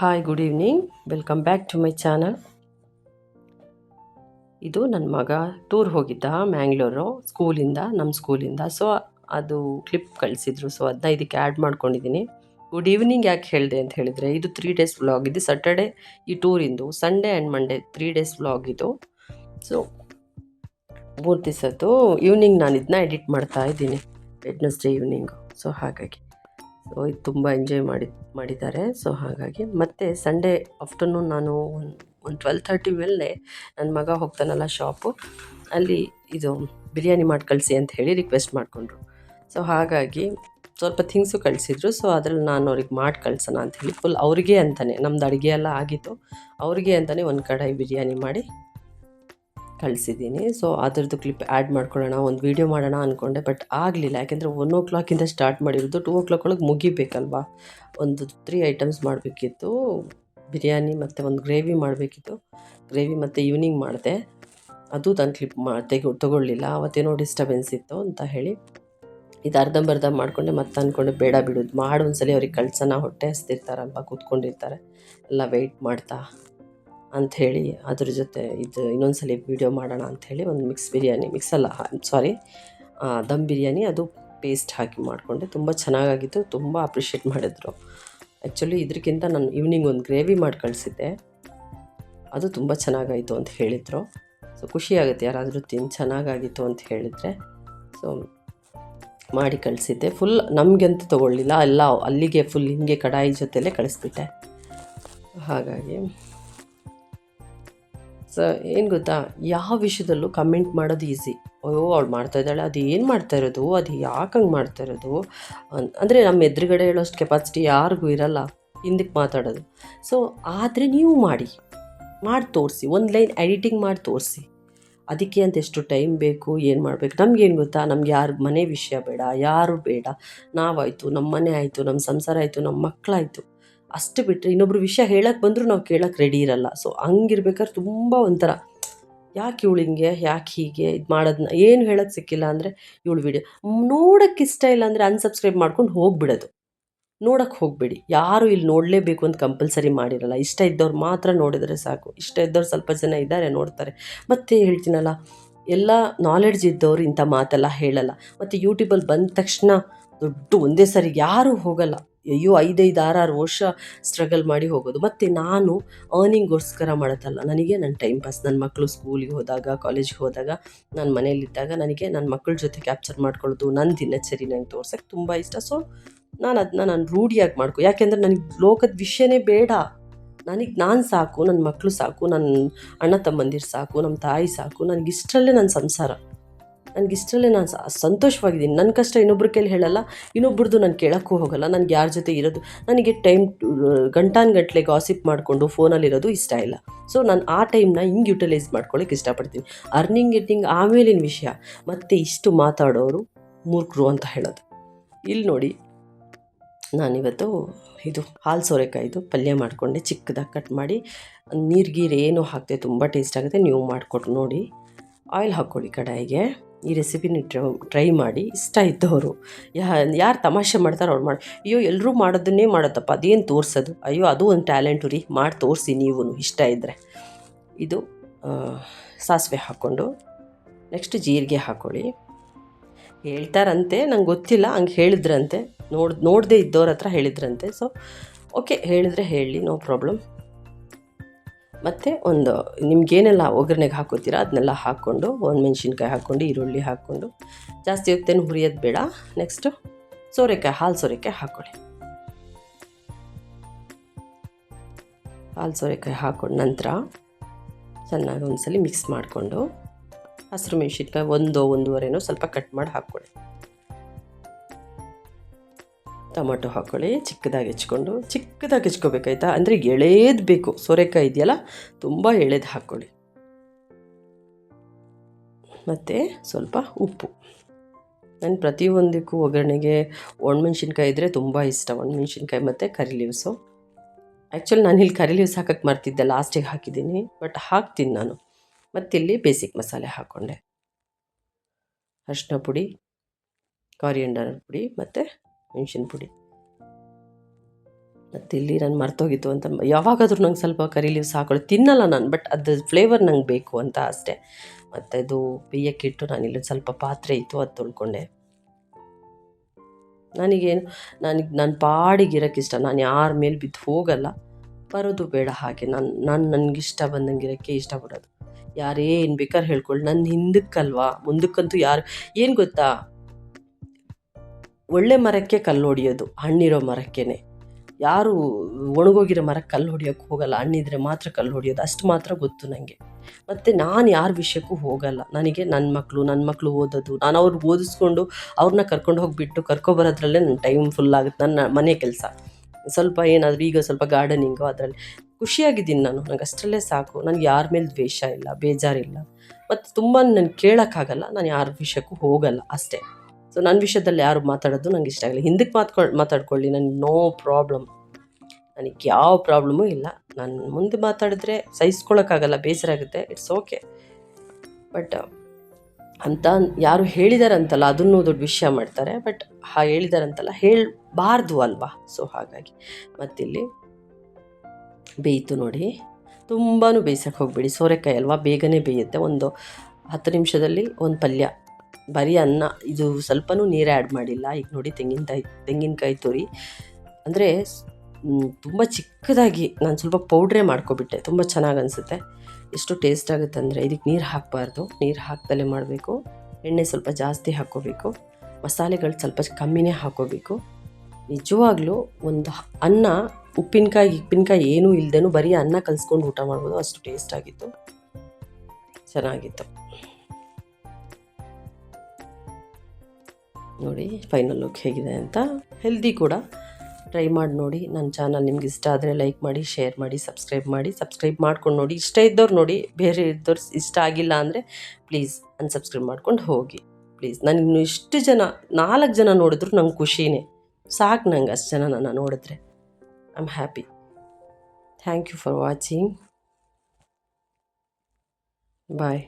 Hi good evening welcome back to my channel ಇದು ನನ್ನ ಮಗ ಟೂರ್ ಹೋಗಿದ್ದ ಮ್ಯಾಂಗ್ಳೂರು ಸ್ಕೂಲಿಂದ ನಮ್ಮ ಸ್ಕೂಲಿಂದ ಸೊ ಅದು ಕ್ಲಿಪ್ ಕಳಿಸಿದ್ರು. ಸೊ ಅದನ್ನ ಇದಕ್ಕೆ ಆ್ಯಡ್ ಮಾಡ್ಕೊಂಡಿದ್ದೀನಿ ಗುಡ್ ಈವ್ನಿಂಗ್ ಯಾಕೆ ಹೇಳಿದೆ ಅಂತ ಹೇಳಿದರೆ, ಇದು ತ್ರೀ ಡೇಸ್ ವ್ಲಾಗ್ ಇದು ಸಟರ್ಡೆ ಈ ಟೂರಿಂದು Sunday and Monday three days vlog ಇದು. ಸೊ ಮೂರು ದಿವಸದ್ದು ಈವ್ನಿಂಗ್ ನಾನು ಇದನ್ನ ಎಡಿಟ್ ಮಾಡ್ತಾ ಇದ್ದೀನಿ. ವೆಡ್ನಸ್ಡೇ ಈವ್ನಿಂಗು ಸೊ ಹಾಗಾಗಿ. ಸೊ ಇದು ತುಂಬ ಎಂಜಾಯ್ ಮಾಡಿ, ಮಾಡಿದ್ದಾರೆ. ಸೊ ಹಾಗಾಗಿ ಮತ್ತು ಸಂಡೇ ಆಫ್ಟರ್ನೂನ್ ನಾನು ಒಂದು ಒಂದು ಟ್ವೆಲ್ ತರ್ಟಿ ಮೇಲೆ ನನ್ನ ಮಗ ಹೋಗ್ತಾನಲ್ಲ ಶಾಪು ಅಲ್ಲಿ ಇದು ಬಿರಿಯಾನಿ ಮಾಡಿ ಕಳಿಸಿ ಅಂತ ಹೇಳಿ ರಿಕ್ವೆಸ್ಟ್ ಮಾಡಿಕೊಂಡ್ರು. ಸೊ ಹಾಗಾಗಿ ಸ್ವಲ್ಪ ಥಿಂಗ್ಸು ಕಳಿಸಿದ್ರು. ಸೊ ಅದ್ರಲ್ಲಿ ನಾನು ಅವ್ರಿಗೆ ಮಾಡಿ ಕಳ್ಸೋಣ ಅಂತ ಹೇಳಿ ಫುಲ್ ಅವ್ರಿಗೆ ಅಂತಲೇ ನಮ್ದು ಅಡುಗೆ ಎಲ್ಲ ಆಗಿತ್ತು. ಅವ್ರಿಗೆ ಅಂತಲೇ ಒಂದು ಕಡಾಯಿ ಬಿರಿಯಾನಿ ಮಾಡಿ ಕಳಿಸಿದ್ದೀನಿ. ಸೊ ಅದರದ್ದು ಕ್ಲಿಪ್ ಆ್ಯಡ್ ಮಾಡ್ಕೊಳ್ಳೋಣ, ಒಂದು ವೀಡಿಯೋ ಮಾಡೋಣ ಅಂದ್ಕೊಂಡೆ ಬಟ್ ಆಗಲಿಲ್ಲ. ಯಾಕೆಂದರೆ ಒನ್ ಓ ಕ್ಲಾಕಿಂದ ಸ್ಟಾರ್ಟ್ ಮಾಡಿರೋದು ಟೂ ಓ ಕ್ಲಾಕ್ ಒಳಗೆ ಮುಗಿಬೇಕಲ್ವಾ? ಒಂದು ತ್ರೀ ಐಟಮ್ಸ್ ಮಾಡಬೇಕಿತ್ತು. ಬಿರಿಯಾನಿ ಮತ್ತು ಒಂದು ಗ್ರೇವಿ ಮಾಡಬೇಕಿತ್ತು. ಗ್ರೇವಿ ಮತ್ತು ಈವ್ನಿಂಗ್ ಮಾಡಿದೆ. ಅದು ನಾನು ಕ್ಲಿಪ್ ಮಾ, ತೆಗೊ, ತೊಗೊಳ್ಳಿಲ್ಲ. ಅವತ್ತೇನೋ ಡಿಸ್ಟರ್ಬೆನ್ಸ್ ಇತ್ತು ಅಂತ ಹೇಳಿ. ಇದು ಅರ್ಧಂಬರ್ಧ ಮಾಡಿಕೊಂಡೆ ಮತ್ತೆ ಅಂದ್ಕೊಂಡೆ ಬೇಡ ಬಿಡೋದು ಮಾಡಿ ಒಂದ್ಸಲಿ, ಅವ್ರಿಗೆ ಕಳ್ಸೋಣ ಹೊಟ್ಟೆ ಹಸ್ತಿರ್ತಾರಲ್ವ, ಕೂತ್ಕೊಂಡಿರ್ತಾರೆ. ಎಲ್ಲ ವೆಯ್ಟ್ ಮಾಡ್ತಾ. ಅಂಥೇಳಿ ಅದ್ರ ಜೊತೆ ಇದು ಇನ್ನೊಂದು ಸಲ ವಿಡಿಯೋ ಮಾಡೋಣ ಅಂಥೇಳಿ ಒಂದು ಮಿಕ್ಸ್ ಬಿರಿಯಾನಿ ಮಿಕ್ಸ್ ಅಲ್ಲ ಸಾರಿ ದಮ್ ಬಿರಿಯಾನಿ ಅದು ಪೇಸ್ಟ್ ಹಾಕಿ ಮಾಡಿಕೊಂಡೆ. ತುಂಬ ಚೆನ್ನಾಗಾಗಿತ್ತು, ತುಂಬ ಅಪ್ರಿಷಿಯೇಟ್ ಮಾಡಿದ್ರು. ಆ್ಯಕ್ಚುಲಿ ಇದಕ್ಕಿಂತ ನಾನು ಈವ್ನಿಂಗ್ ಒಂದು ಗ್ರೇವಿ ಮಾಡಿ ಕಳಿಸಿದ್ದೆ. ಅದು ತುಂಬ ಚೆನ್ನಾಗಾಯಿತು ಅಂತ ಹೇಳಿದರು. ಸೊ ಖುಷಿಯಾಗುತ್ತೆ ಯಾರಾದರೂ ತಿಂದು ಚೆನ್ನಾಗಾಗಿತ್ತು ಅಂತ ಹೇಳಿದರೆ. ಸೊ ಮಾಡಿ ಕಳಿಸಿದ್ದೆ. ಫುಲ್ ನಮಗಂತೂ ತೊಗೊಳ್ಳಿಲ್ಲ, ಎಲ್ಲ ಅಲ್ಲಿಗೆ ಫುಲ್ ಹಿಂಗೆ ಕಡಾಯಿ ಜೊತೆಲೇ ಕಳಿಸ್ಬಿಟ್ಟೆ. ಹಾಗಾಗಿ ಸೊ ಏನು ಗೊತ್ತಾ? ಯಾವ ವಿಷಯದಲ್ಲೂ ಕಮೆಂಟ್ ಮಾಡೋದು ಈಸಿ ಅಯ್ಯೋ, ಅವ್ಳು ಮಾಡ್ತಾ ಇದ್ದಾಳೆ, ಅದು ಏನು ಮಾಡ್ತಾ ಇರೋದು? ಅದು ಯಾಕೆ ಹಂಗೆ ಮಾಡ್ತಾ ಇರೋದು? ಅಂದರೆ ನಮ್ಮ ಎದುರುಗಡೆ ಹೇಳೋಷ್ಟು ಕೆಪಾಸಿಟಿ ಯಾರಿಗೂ ಇರಲ್ಲ. ಹಿಂದಕ್ಕೆ ಮಾತಾಡೋದು. ಸೊ ಆದರೆ ನೀವು ಮಾಡಿ. ಮಾಡಿ ತೋರಿಸಿ. ಒಂದು ಲೈನ್ ಎಡಿಟಿಂಗ್ ಮಾಡಿ ತೋರಿಸಿ. ಅದಕ್ಕೆ ಅಂತ ಎಷ್ಟು ಟೈಮ್ ಬೇಕು, ಏನು ಮಾಡಬೇಕು? ನಮಗೇನು ಗೊತ್ತಾ? ನಮ್ಗೆ ಯಾರು, ಮನೆ ವಿಷಯ ಬೇಡ, ಯಾರು ಬೇಡ. ನಾವಾಯಿತು ನಮ್ಮ ಮನೆ ಆಯಿತು ನಮ್ಮ ಸಂಸಾರ ಆಯಿತು ನಮ್ಮ ಮಕ್ಕಳಾಯಿತು ಅಷ್ಟು ಬಿಟ್ಟರೆ ಇನ್ನೊಬ್ರು ವಿಷಯ ಹೇಳಕ್ಕೆ ಬಂದರೂ ನಾವು ಕೇಳೋಕ್ಕೆ ರೆಡಿ ಇರಲ್ಲ. ಸೊ ಹಂಗಿರ್ಬೇಕಾದ್ರೆ ತುಂಬ ಒಂಥರ, ಯಾಕೆ ಇವಳು ಹಿಂಗೆ, ಯಾಕೆ ಹೀಗೆ ಇದು ಮಾಡೋದನ್ನ ಏನು ಹೇಳೋಕ್ಕೆ ಸಿಕ್ಕಿಲ್ಲ ಅಂದರೆ ಇವಳು ವಿಡಿಯೋ ನೋಡೋಕ್ಕೆ ಇಷ್ಟ ಇಲ್ಲ ಅಂದರೆ ಅನ್ಸಬ್ಸ್ಕ್ರೈಬ್ ಮಾಡ್ಕೊಂಡು ಹೋಗ್ಬಿಡೋದು. ನೋಡೋಕ್ಕೆ ಹೋಗಬೇಡಿ. ಯಾರು ಇಲ್ಲಿ ನೋಡಲೇಬೇಕು ಅಂತ ಕಂಪಲ್ಸರಿ ಮಾಡಿರಲ್ಲ. ಇಷ್ಟ ಇದ್ದವ್ರು ಮಾತ್ರ ನೋಡಿದರೆ ಸಾಕು. ಇಷ್ಟ ಇದ್ದವ್ರು ಸ್ವಲ್ಪ ಜನ ಇದ್ದಾರೆ ನೋಡ್ತಾರೆ. ಮತ್ತೆ ಹೇಳ್ತೀನಲ್ಲ, ಎಲ್ಲ ನಾಲೆಡ್ಜ್ ಇದ್ದವರು ಇಂಥ ಮಾತೆಲ್ಲ ಹೇಳಲ್ಲ. ಮತ್ತು ಯೂಟ್ಯೂಬಲ್ಲಿ ಬಂದ ತಕ್ಷಣ ದೊಡ್ಡ ಒಂದೇ ಸರಿ ಯಾರೂ ಹೋಗಲ್ಲ. ಅಯ್ಯೋ ಐದೈದು ಆರಾರು ವರ್ಷ ಸ್ಟ್ರಗಲ್ ಮಾಡಿ ಹೋಗೋದು. ಮತ್ತು ನಾನು ಅರ್ನಿಂಗ್ಗೋಸ್ಕರ ಮಾಡೋದಲ್ಲ ನನಗೆ ನನ್ನ ಟೈಮ್ ಪಾಸ್ ನನ್ನ ಮಕ್ಕಳು ಸ್ಕೂಲಿಗೆ ಹೋದಾಗ ಕಾಲೇಜ್ಗೆ ಹೋದಾಗ, ನಾನು ಮನೆಯಲ್ಲಿದ್ದಾಗ ನನಗೆ ನನ್ನ ಮಕ್ಕಳ ಜೊತೆ ಕ್ಯಾಪ್ಚರ್ ಮಾಡ್ಕೊಳ್ಳೋದು ನನ್ನ ದಿನಚರಿ ನಂಗೆ ತೋರ್ಸೋಕ್ಕೆ ತುಂಬ ಇಷ್ಟ. ಸೊ ನಾನು ಅದನ್ನ ನಾನು ರೂಢಿಯಾಗಿ ಮಾಡ್ಕೊ. ಯಾಕೆಂದರೆ ನನಗೆ ಲೋಕದ ವಿಷಯನೇ ಬೇಡ. ನನಗೆ ನಾನು ಸಾಕು ನನ್ನ ಮಕ್ಕಳು ಸಾಕು ನನ್ನ ಅಣ್ಣ ತಮ್ಮಂದಿರು ಸಾಕು ನಮ್ಮ ತಾಯಿ ಸಾಕು ನನಗಿಷ್ಟರಲ್ಲೇ ನನ್ನ ಸಂಸಾರ. ನನಗಿಷ್ಟರಲ್ಲೇ ನಾನು ಸಂತೋಷವಾಗಿದ್ದೀನಿ. ನನ್ನ ಕಷ್ಟ ಇನ್ನೊಬ್ಬರ ಕೈಲಿ ಹೇಳಲ್ಲ. ಇನ್ನೊಬ್ರದ್ದು ನಾನು ಕೇಳೋಕ್ಕೂ ಹೋಗಲ್ಲ. ನನಗೆ ಯಾರ ಜೊತೆ ಇರೋದು? ನನಗೆ ಟೈಮ್ ಗಂಟಾನುಗಟ್ಲೆ ಗಾಸಿಪ್ ಮಾಡಿಕೊಂಡು ಫೋನಲ್ಲಿರೋದು ಇಷ್ಟ ಇಲ್ಲ. ಸೊ, ನಾನು ಆ ಟೈಮ್ನ ಹಿಂಗೆ ಯುಟಿಲೈಸ್ ಮಾಡ್ಕೊಳ್ಳೋಕೆ ಇಷ್ಟಪಡ್ತೀನಿ. ಅರ್ನಿಂಗ್ ಗೆಟ್ಟಿಂಗ್ ಆಮೇಲಿನ ವಿಷಯ. ಮತ್ತು ಇಷ್ಟು ಮಾತಾಡೋರು ಮೂರ್ಖರು ಅಂತ ಹೇಳೋದು. ಇಲ್ಲಿ ನೋಡಿ, ನಾನಿವತ್ತು ಇದು ಹಾಲು ಸೋರೆಕಾಯಿದು ಪಲ್ಯ ಮಾಡಿಕೊಂಡೆ ಚಿಕ್ಕದಾಗಿ ಕಟ್ ಮಾಡಿ. ನೀರು ಗೀರು ಏನು ಹಾಕ್ತೆ ತುಂಬ ಟೇಸ್ಟ್ ಆಗುತ್ತೆ. ನೀವು ಮಾಡಿಕೊಟ್ಟು ನೋಡಿ. ಆಯಿಲ್ ಹಾಕ್ಕೊಳ್ಳಿ ಕಡಾಯಿಗೆ. ಈ ರೆಸಿಪಿನ ಟ್ರೈ ಮಾಡಿ, ಇಷ್ಟ ಇದ್ದವರು. ಯಾ, ಯಾರು ತಮಾಷೆ ಮಾಡ್ತಾರೋ ಅವ್ರು ಮಾಡಿ, ಅಯ್ಯೋ ಎಲ್ಲರೂ ಮಾಡೋದನ್ನೇ ಮಾಡೋದಪ್ಪ, ಅದೇನು ತೋರಿಸೋದು? ಅಯ್ಯೋ ಅದು ಒಂದು ಟ್ಯಾಲೆಂಟು ರೀ, ಮಾಡಿ ತೋರಿಸಿ ನೀವು ಇಷ್ಟ ಇದ್ದರೆ ಇದು ಸಾಸಿವೆ ಹಾಕ್ಕೊಂಡು, ನೆಕ್ಸ್ಟ್ ಜೀರಿಗೆ ಹಾಕ್ಕೊಳ್ಳಿ ಹೇಳ್ತಾರಂತೆ, ನಂಗೆ ಗೊತ್ತಿಲ್ಲ, ಹಂಗೆ ಹೇಳಿದ್ರಂತೆ. ನೋಡ್, ನೋಡದೆ ಇದ್ದವ್ರ ಹತ್ರ ಹೇಳಿದ್ರಂತೆ. ಸೊ ಓಕೆ ಹೇಳಿದ್ರೆ ಹೇಳಿ, ನೋ ಪ್ರಾಬ್ಲಮ್. ಮತ್ತು ಒಂದು, ನಿಮಗೇನೆಲ್ಲ ಒಗ್ಗರಣೆಗೆ ಹಾಕೋತೀರ? ಅದನ್ನೆಲ್ಲ ಹಾಕ್ಕೊಂಡು ಒಂದು ಮೆಣಸಿನ್ಕಾಯಿ ಹಾಕ್ಕೊಂಡು, ಈರುಳ್ಳಿ ಹಾಕ್ಕೊಂಡು, ಜಾಸ್ತಿ ಹೊತ್ತೇನು ಹುರಿಯೋದು ಬೇಡ. ನೆಕ್ಸ್ಟು ಸೋರೆಕಾಯಿ, ಹಾಲು ಸೋರೆಕಾಯಿ ಹಾಕ್ಕೊಳ್ಳಿ ಹಾಲು ಸೋರೆಕಾಯಿ ಹಾಕ್ಕೊಂಡು ನಂತರ ಚೆನ್ನಾಗಿ ಒಂದ್ಸಲಿ ಮಿಕ್ಸ್ ಮಾಡಿಕೊಂಡು, ಹಸಿರು ಮೆಣಸಿನ್ಕಾಯಿ ಒಂದು, ಒಂದೂವರೆನೋ ಸ್ವಲ್ಪ ಕಟ್ ಮಾಡಿ ಹಾಕ್ಕೊಳ್ಳಿ ಟೊಮೊಟೊ ಹಾಕ್ಕೊಳ್ಳಿ ಚಿಕ್ಕದಾಗಿ ಹೆಚ್ಕೊಂಡು, ಚಿಕ್ಕದಾಗಿ ಹೆಚ್ಕೋಬೇಕಾಯ್ತಾ? ಅಂದರೆ ಎಳೆದು ಬೇಕು. ಸೋರೆಕಾಯಿ ಇದೆಯಲ್ಲ, ತುಂಬ ಎಳೆದು ಹಾಕ್ಕೊಳ್ಳಿ ಮತ್ತು ಸ್ವಲ್ಪ ಉಪ್ಪು. ನಾನು ಪ್ರತಿಯೊಂದಕ್ಕೂ ಒಗ್ಗರಣೆಗೆ ಒಣಮೆಣ್ಸಿನ್ಕಾಯಿ ಇದ್ದರೆ ತುಂಬ ಇಷ್ಟ. ಒಣಮೆಣ್ಸಿನ್ಕಾಯಿ ಮತ್ತು ಕರಿ ಲೀವ್ಸು ಆ್ಯಕ್ಚುಲಿ ನಾನು ಇಲ್ಲಿ ಕರಿ ಲೀವ್ಸ್ ಹಾಕಕ್ಕೆ ಮಾಡ್ತಿದ್ದೆ ಲಾಸ್ಟಿಗೆ ಹಾಕಿದ್ದೀನಿ. ಬಟ್ ಹಾಕ್ತೀನಿ ನಾನು. ಮತ್ತಿಲ್ಲಿ ಬೇಸಿಕ್ ಮಸಾಲೆ ಹಾಕ್ಕೊಂಡೆ ಅರಿಶಿನ ಪುಡಿ ಕಾರಿಯಂಡರ್ ಪುಡಿ ಮತ್ತು ಮೆಣಸಿನ ಪುಡಿ ಮತ್ತು ಇಲ್ಲಿ ನಾನು ಮರ್ತೋಗಿತ್ತು ಅಂತ ಯಾವಾಗಾದರೂ ನಂಗೆ ಸ್ವಲ್ಪ ಕರಿ ಲೀವ್ಸ್ ಹಾಕೊಳ್ಳಿ. ತಿನ್ನಲ್ಲ ನಾನು ಬಟ್ ಅದು ಫ್ಲೇವರ್ ನಂಗೆ ಬೇಕು ಅಂತ ಅಷ್ಟೇ. ಮತ್ತು ಅದು ಬೇಯಕ್ಕಿಟ್ಟು ನಾನು ಇಲ್ಲಿ ಸ್ವಲ್ಪ ಪಾತ್ರೆ ಇತ್ತು, ಅದು ತೊಳ್ಕೊಂಡೆ. ನನಗೇನು ನನಗೆ ನಾನು ಪಾಡಿಗೆ ಇಷ್ಟ. ನಾನು ಯಾರ ಮೇಲೆ ಬಿದ್ದು ಹೋಗಲ್ಲ. ಬರೋದು ಬೇಡ ಹಾಗೆ. ನಾನು ನಾನು ನನಗಿಷ್ಟ ಬಂದಂಗೆ ಇರೋಕ್ಕೆ ಇಷ್ಟಪಡೋದು ಯಾರೇ ಏನು ಬೇಕಾದ್ರೆ ಹೇಳ್ಕೊಳ್ಳಿ ನನ್ನ ಹಿಂದಕ್ಕಲ್ವಾ? ಮುಂದಕ್ಕಂತೂ ಯಾರು ಏನು ಗೊತ್ತಾ? ಒಳ್ಳೆ ಮರಕ್ಕೆ ಕಲ್ಲು ಹೊಡಿಯೋದು ಹಣ್ಣಿರೋ ಮರಕ್ಕೇ ಯಾರು ಒಣಗೋಗಿರೋ ಮರಕ್ಕೆ ಕಲ್ಲು ಹೊಡಿಯೋಕ್ಕೆ ಹೋಗಲ್ಲ, ಹಣ್ಣಿದ್ರೆ ಮಾತ್ರ ಕಲ್ಲು ಹೊಡಿಯೋದು ಅಷ್ಟು ಮಾತ್ರ ಗೊತ್ತು ನನಗೆ ಮತ್ತು ನಾನು ಯಾರ ವಿಷಯಕ್ಕೂ ಹೋಗಲ್ಲ. ನನಗೆ ನನ್ನ ಮಕ್ಕಳು ನನ್ನ ಮಕ್ಕಳು ಓದೋದು. ನಾನು ಅವ್ರು ಓದಿಸ್ಕೊಂಡು ಅವ್ರನ್ನ ಕರ್ಕೊಂಡು ಹೋಗಿಬಿಟ್ಟು ಕರ್ಕೊಬರೋದ್ರಲ್ಲೇ ನನ್ನ ಟೈಮ್ ಫುಲ್ ಆಗುತ್ತೆ, ನನ್ನ ಮನೆ ಕೆಲಸ. ಸ್ವಲ್ಪ ಏನಾದರೂ ಈಗ ಸ್ವಲ್ಪ ಗಾರ್ಡನಿಂಗು ಅದರಲ್ಲಿ. ಖುಷಿಯಾಗಿದ್ದೀನಿ ನಾನು. ನನಗೆ ಅಷ್ಟರಲ್ಲೇ ಸಾಕು. ನನಗೆ ಯಾರ ಮೇಲೆ ದ್ವೇಷ ಇಲ್ಲ, ಬೇಜಾರಿಲ್ಲ. ಮತ್ತು ತುಂಬ ನನಗೆ ಕೇಳೋಕ್ಕಾಗಲ್ಲ. ನಾನು ಯಾರ ವಿಷಯಕ್ಕೂ ಹೋಗಲ್ಲ, ಅಷ್ಟೇ. ಸೊ ನನ್ನ ವಿಷಯದಲ್ಲಿ ಯಾರು ಮಾತಾಡೋದು ನಂಗೆ ಇಷ್ಟ ಆಗಲಿ ಹಿಂದಕ್ಕೆ ಮಾತ್ಕೊಂಡು ಮಾತಾಡ್ಕೊಳ್ಳಿ ನನಗೆ ನೋ ಪ್ರಾಬ್ಲಮ್. ನನಗೆ ಯಾವ ಪ್ರಾಬ್ಲಮೂ ಇಲ್ಲ. ನಾನು ಮುಂದೆ ಮಾತಾಡಿದ್ರೆ ಸಹಿಸ್ಕೊಳ್ಳೋಕ್ಕಾಗಲ್ಲ ಬೇಸರ ಆಗುತ್ತೆ, ಇಟ್ಸ್ ಓಕೆ. ಬಟ್, ಅಂತ ಯಾರು ಹೇಳಿದಾರಂತಲ್ಲ, ಅದನ್ನು ದೊಡ್ಡ ವಿಷಯ ಮಾಡ್ತಾರೆ. ಬಟ್, ಹಾ ಹೇಳಿದಾರಂತಲ್ಲ, ಹೇಳಬಾರ್ದು ಅಲ್ವಾ? ಸೊ ಹಾಗಾಗಿ ಮತ್ತಿಲ್ಲಿ ಬೇಯಿತು ನೋಡಿ. ತುಂಬಾ ಬೇಯಿಸೋಕೆ ಹೋಗಬೇಡಿ. ಸೋರೆಕಾಯಿ ಅಲ್ವಾ? ಬೇಗನೆ ಬೇಯುತ್ತೆ. ಒಂದು ಹತ್ತು ನಿಮಿಷದಲ್ಲಿ ಒಂದು ಪಲ್ಯ. ಬರೀ ಅನ್ನ, ಇದು ಸ್ವಲ್ಪನೂ ನೀರೇ ಆ್ಯಡ್ ಮಾಡಿಲ್ಲ. ಈಗ ನೋಡಿ ತೆಂಗಿನಕಾಯಿ ತೆಂಗಿನಕಾಯಿ ತುರಿ. ಅಂದರೆ ತುಂಬ ಚಿಕ್ಕದಾಗಿ ನಾನು ಸ್ವಲ್ಪ ಪೌಡ್ರೇ ಮಾಡ್ಕೊಬಿಟ್ಟೆ. ತುಂಬ ಚೆನ್ನಾಗಿ ಅನಿಸುತ್ತೆ. ಎಷ್ಟು ಟೇಸ್ಟ್ ಆಗುತ್ತೆ ಅಂದರೆ ಇದಕ್ಕೆ ನೀರು ಹಾಕಬಾರ್ದು. ನೀರು ಹಾಕ್ದಲೇ ಮಾಡಬೇಕು. ಎಣ್ಣೆ ಸ್ವಲ್ಪ ಜಾಸ್ತಿ ಹಾಕ್ಕೋಬೇಕು. ಮಸಾಲೆಗಳು ಸ್ವಲ್ಪ ಕಮ್ಮಿನೇ ಹಾಕ್ಕೋಬೇಕು. ನಿಜವಾಗ್ಲೂ ಒಂದು ಅನ್ನ, ಉಪ್ಪಿನಕಾಯಿ ಉಪ್ಪಿನಕಾಯಿ ಏನೂ ಇಲ್ಲದೇನು ಬರೀ ಅನ್ನ ಕಲಿಸ್ಕೊಂಡು ಊಟ ಮಾಡ್ಬೋದು. ಅಷ್ಟು ಟೇಸ್ಟ್ ಆಗಿತ್ತು. ಚೆನ್ನಾಗಿತ್ತು. ನೋಡಿ ಫೈನಲ್ ಲುಕ್ ಹೇಗಿದೆ ಅಂತ. ಹೆಲ್ದಿ ಕೂಡ. ಟ್ರೈ ಮಾಡಿ ನೋಡಿ. ನನ್ನ ಚಾನಲ್ ನಿಮ್ಗೆ ಇಷ್ಟ ಆದರೆ ಲೈಕ್ ಮಾಡಿ ಶೇರ್ ಮಾಡಿ ಸಬ್ಸ್ಕ್ರೈಬ್ ಮಾಡಿ. ಸಬ್ಸ್ಕ್ರೈಬ್ ಮಾಡ್ಕೊಂಡು ನೋಡಿ. ಇಷ್ಟ ಇದ್ದವ್ರು ನೋಡಿ. ಬೇರೆ ಇದ್ದವ್ರು ಇಷ್ಟ ಆಗಿಲ್ಲ ಅಂದರೆ ಪ್ಲೀಸ್ ಅನ್ಸಬ್ಸ್ಕ್ರೈಬ್ ಮಾಡ್ಕೊಂಡು ಹೋಗಿ. ಪ್ಲೀಸ್ ನನಗಿನ್ನು ಇಷ್ಟು ಜನ, ನಾಲ್ಕು ಜನ ನೋಡಿದ್ರು ನಂಗೆ ಖುಷಿನೇ. ಸಾಕು ನಂಗೆ ಅಷ್ಟು ಜನ ನನ್ನ ನೋಡಿದ್ರೆ. I am happy thank you for watching bye